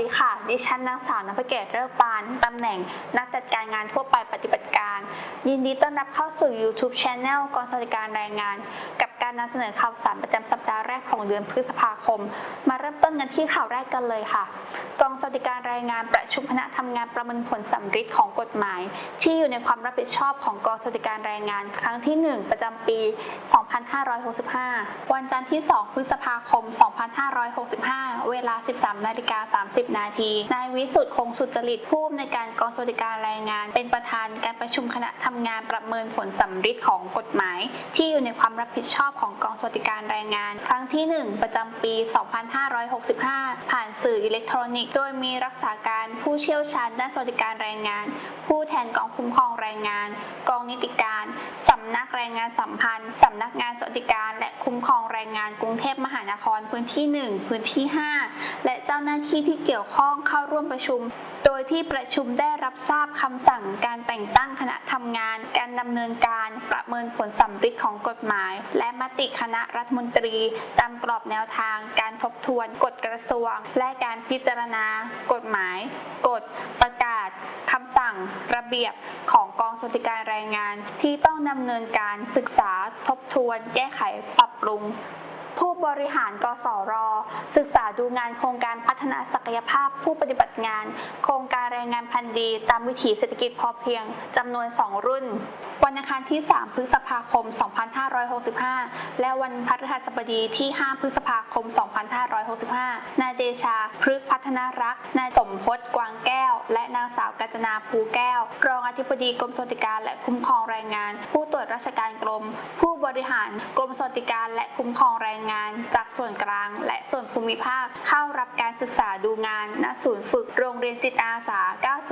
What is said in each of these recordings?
ดีค่ะ ดิฉันนางสาวนภเกตเลิกปาน ตำแหน่งนักจัดการงานทั่วไปปฏิบัติการ ยินดีต้อนรับเข้าสู่ YouTube Channel กองสวัสดิการแรงงาน กับ การนำเสนอข่าวสารประจำสัปดาห์แรกของเดือนพฤษภาคม มาเริ่มต้นกันที่ข่าวแรกกันเลยค่ะ กองสวัสดิการแรงงานประชุมคณะทำงานประเมินผลสัมฤทธิ์ของกฎหมาย ที่อยู่ในความรับผิดชอบของกองสวัสดิการแรงงานครั้งที่ 1 ประจำปี 2565 วันจันทร์ที่ 2 พฤษภาคม 2565 เวลา 13นาฬิกา30 นาทีนายวิสุทธ์คงสุจริตผู้อำนวยการกองสวัสดิการแรงงาน เป็นประธานการประชุมคณะทำงานประเมินผลสัมฤทธิ์ของกฎหมาย ที่อยู่ในความรับผิดชอบของกองสวัสดิการแรงงาน ครั้งที่ 1 ประจำปี 2565 ผ่านสื่ออิเล็กทรอนิกส์ โดยมีรักษาการผู้เชี่ยวชาญด้านสวัสดิการแรงงาน ผู้แทนกองคุ้มครองแรงงาน กองนิติการ สำนักแรงงานสัมพันธ์ สำนักงานสวัสดิการ และคุ้มครองแรงงานกรุงเทพมหานครพื้นที่ 1 พื้นที่ 5 และเจ้าหน้าที่ที่เกี่ยวข้องเข้าร่วมประชุม โดยที่ประชุมได้รับทราบคำสั่งการแต่งตั้งคณะทำงาน การดำเนินการประเมินผลสัมฤทธิ์ของกฎหมาย และมติคณะรัฐมนตรี ตามกรอบแนวทาง การทบทวนกฎกระทรวง และการพิจารณา กฎหมาย กฎประกาศคำสั่ง ระเบียบของกองสวัสดิการแรงงานที่ต้องดำเนินการศึกษาทบทวน แก้ไขปรับปรุง ผู้บริหาร กสร ศึกษาดูงานโครงการพัฒนาศักยภาพผู้ปฏิบัติงาน โครงการแรงงานพันธุ์ดี ตามวิถีเศรษฐกิจพอเพียงจำนวน 2 รุ่น วันอังคารที่ 3 พฤษภาคม 2565 และวันพฤหัสบดีที่ 5 พฤษภาคม 2565 นายเดชา พฤกษพัฒนารักษ์นายสมพศกวางแก้ว และนางสาวกาญจนาภูแก้ว รองอธิบดีกรมสวัสดิการและคุ้มครองแรงงาน ผู้ตรวจราชการกรม ผู้บริหารกรมสวัสดิการและคุ้มครองแรงงานจากส่วนกลาง และส่วนภูมิภาค เข้ารับการศึกษาดูงาน ณ ศูนย์ฝึกโรงเรียนจิตอาสา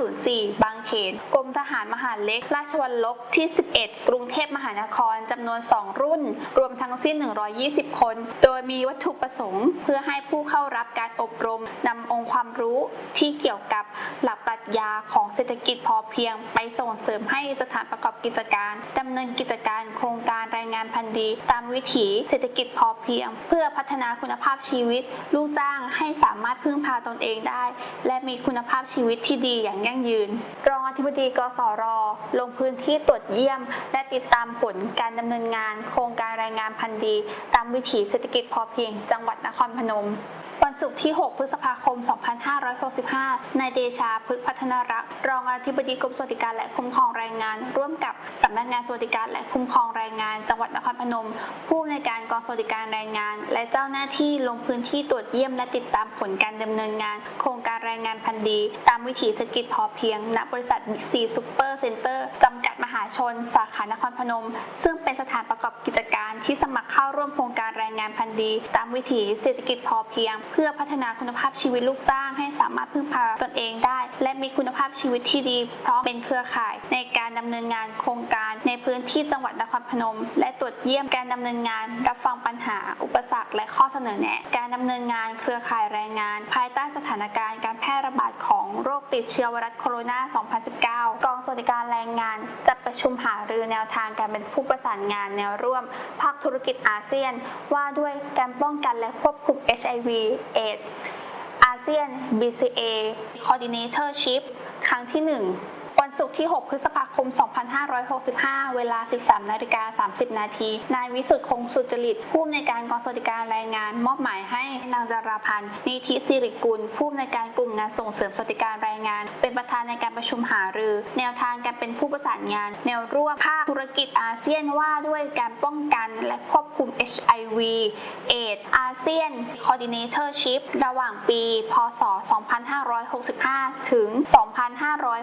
904 บางเขน กรมทหารมหาดเล็ก ราชวัลลบที่ 11 กรุงเทพมหานครจำนวน 2 รุ่น รวมทั้งสิ้น 120 คน โดยมีวัตถุประสงค์ เพื่อให้ผู้เข้ารับการอบรมนำองค์ความรู้ที่เกี่ยวกับหลัก ปรัชญาของเศรษฐกิจพอเพียง ไปส่งเสริมให้สถานประกอบกิจการดำเนินกิจการโครงการแรงงานพันธุ์ดี ตามวิถีเศรษฐกิจพอเพียง เพื่อพัฒนาคุณภาพชีวิต ลูกจ้างให้สามารถพึ่งพาตนเองได้ และมีคุณภาพชีวิตที่ดีอย่างยั่งยืน รองอธิบดีกสรลงพื้นที่ตรวจเยี่ยม และติดตามผลการดำเนินงาน โครงการแรงงานพันธุ์ดี ตามวิถีเศรษฐกิจพอเพียง จังหวัดนครพนม วันศุกร์ที่ 6 พฤษภาคม 2565 นายเดชาพฤกพัฒนารักษ์รองอธิบดีกรมสวัสดิการและคุ้มครองแรงงาน ร่วมกับสำนักงานสวัสดิการและคุ้มครองแรงงาน จังหวัดนครพนม ผู้ในวยการกองสวัสดิการแรงงาน และเจ้าหน้าที่ลงพื้นที่ตรวจเยี่ยมและติดตามผลการดำเนินงาน โครงการแรงงานพันธีตามวิถีเศรษฐกิจพอเพียง ณ บริษัทบิ๊กซีซูเปอร์เซ็นเตอร์จำ มหาชน สาขานครพนม ซึ่งเป็นสถานประกอบกิจการที่สมัครเข้าร่วมโครงการแรงงานพันธุ์ดี ตามวิถีเศรษฐกิจพอเพียง เพื่อพัฒนาคุณภาพชีวิตลูกจ้าง ให้สามารถพึ่งพาตนเองได้ และมีคุณภาพชีวิตที่ดี พร้อมเป็นเครือข่าย ในการดำเนินงานโครงการในพื้นที่จังหวัดนครพนม และตรวจเยี่ยมการดำเนินงาน รับฟังปัญหา อุปสรรค และข้อเสนอแนะ การดำเนินงานเครือข่ายแรงงาน ภายใต้สถานการณ์การแพร่ระบาดของโรคติดเชื้อไวรัสโคโรนา 2019 กองสวัสดิการแรงงานจัดประชุมหารือแนวทางการเป็นผู้ประสานงานแนวร่วม ภาคธุรกิจอาเซียน ว่าด้วยการป้องกันและควบคุม HIV เอดอาเซียน BCA Coordinatorship ครั้งที่ 1 ศุกร์ที่ 6 พฤษภาคม 2565 เวลา 13 นาฬิกา 30 นาที นายวิสุทธิ์คงสุจริต ผู้อำนวยการกองสวัสดิการแรงงาน มอบหมายให้นางดาราพันธ์นิธิสิริกุล ผู้อำนวยการกลุ่มงานส่งเสริมสวัสดิการแรงงาน เป็นประธานในการประชุมหารือ แนวทางการเป็นผู้ประสานงาน แนวร่วมภาคธุรกิจอาเซียนว่าด้วยการป้องกันและควบ คุม HIV AIDS อาเซียน Coordinatorship ระหว่างปี พศ 2565 ถึง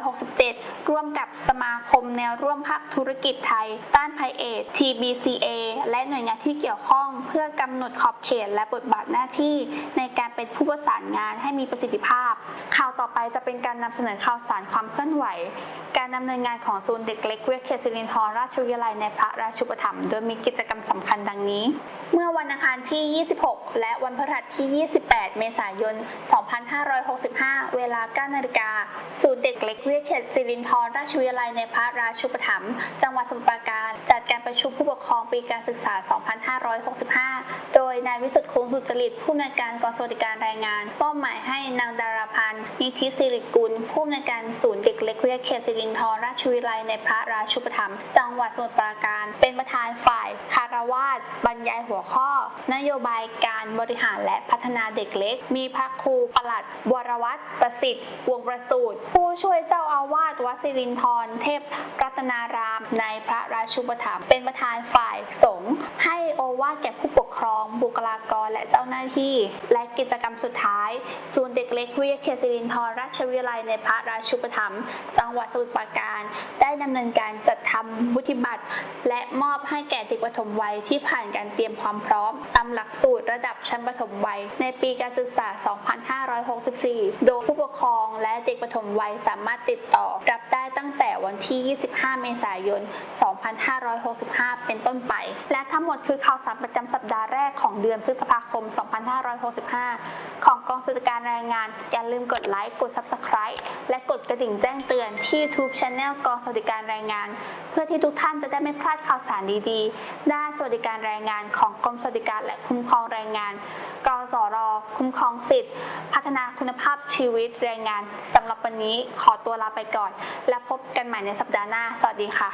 2567 ร่วมกับสมาคมแนวร่วมภาคธุรกิจไทย ต้านภัยเอด TBCA และหน่วยงานที่เกี่ยวข้อง เพื่อกำหนดขอบเขตและบทบาทหน้าที่ ในการเป็นผู้ประสานงานให้มีประสิทธิภาพ ข่าวต่อไปจะเป็นการนำเสนอข่าวสารความเคลื่อนไหว การดำเนินงานของศูนย์เด็กเล็กเวียเขตสิรินธรราชวิทยาลัยในพระราชุปถัมภ์โดยมีกิจกรรมสำคัญดังนี้ เมื่อวันอังคารที่ 26 และวันพฤหัสที่ 28 เมษายน 2565 เวลา 9 นาฬิกา ศูนย์เด็กเล็กเวียเขตสิรินธธรราชวิทยาลัยในพระราชูปถัมภ์จังหวัดสมุทรปราการ จัดการประชุมผู้ปกครองปีการศึกษา 2565 โดยนายวิสุทธิ์คงสุจริตผู้อำนวยการกองสวัสดิการแรงงานมอบหมายให้นางดาราพันธ์นิธิสิริกุลผู้อำนวยการศูนย์เด็กเล็กเวิทยเขตสิรินธรราชวิทยาลัยในพระราชูปถัมภ์จังหวัดสมุทรปราการ เป็นประธานฝ่ายคารวาสบรรยายหัวข้อ นโยบายการบริหารและพัฒนาเด็กเล็ก มีพระครูประหลัด วรวัตรประสิทธิ์ วงประสูตรผู้ช่วยเจ้าอาวาส วัดสิรินธรเทพรัตนาราม ในพระราชูปถัมภ์เป็นประธานฝ่ายสงฆ์ให้โอวาทแก่ผู้ปกครอง บุคลากรและเจ้าหน้าที่ และกิจกรรมสุดท้าย ศูนย์เด็กเล็กวิทยาเขตสิรินธรราชวิทยาลัยในพระราชูปถัมภ์จังหวัดสมุทรปราการ ได้ดำเนินการจัดทำวุฒิบัตร และมอบให้แก่เด็กปฐมวัยที่ผ่านการเตรียมความพร้อมตามหลักสูตรระดับชั้นปฐมวัย ในปีการศึกษา 2564 โดยผู้ปกครองและเด็กปฐมวัยสามารถติดต่อรับได้ตั้งแต่วันที่ 25 เมษายน 2565 เป็นต้นไป และทั้งหมดคือข่าวสารประจำสัปดาห์แรกของเดือนพฤษภาคม 2565 ของกองสวัสดิการแรงงาน อย่าลืมกดไลค์ กด Subscribe และกดกระดิ่งแจ้งเตือนที่ YouTube Channel กองสวัสดิการแรงงาน เพื่อที่ทุกท่านจะได้ไม่พลาดข่าวสารดีๆ ด้านสวัสดิการแรงงานของกรมสวัสดิการและคุ้มครองแรงงาน กสร คุ้มครองสิทธิพัฒนาคุณภาพชีวิตแรงงานสำหรับวันนี้ขอตัวลาไปก่อนและพบกันใหม่ในสัปดาห์หน้า สวัสดีค่ะ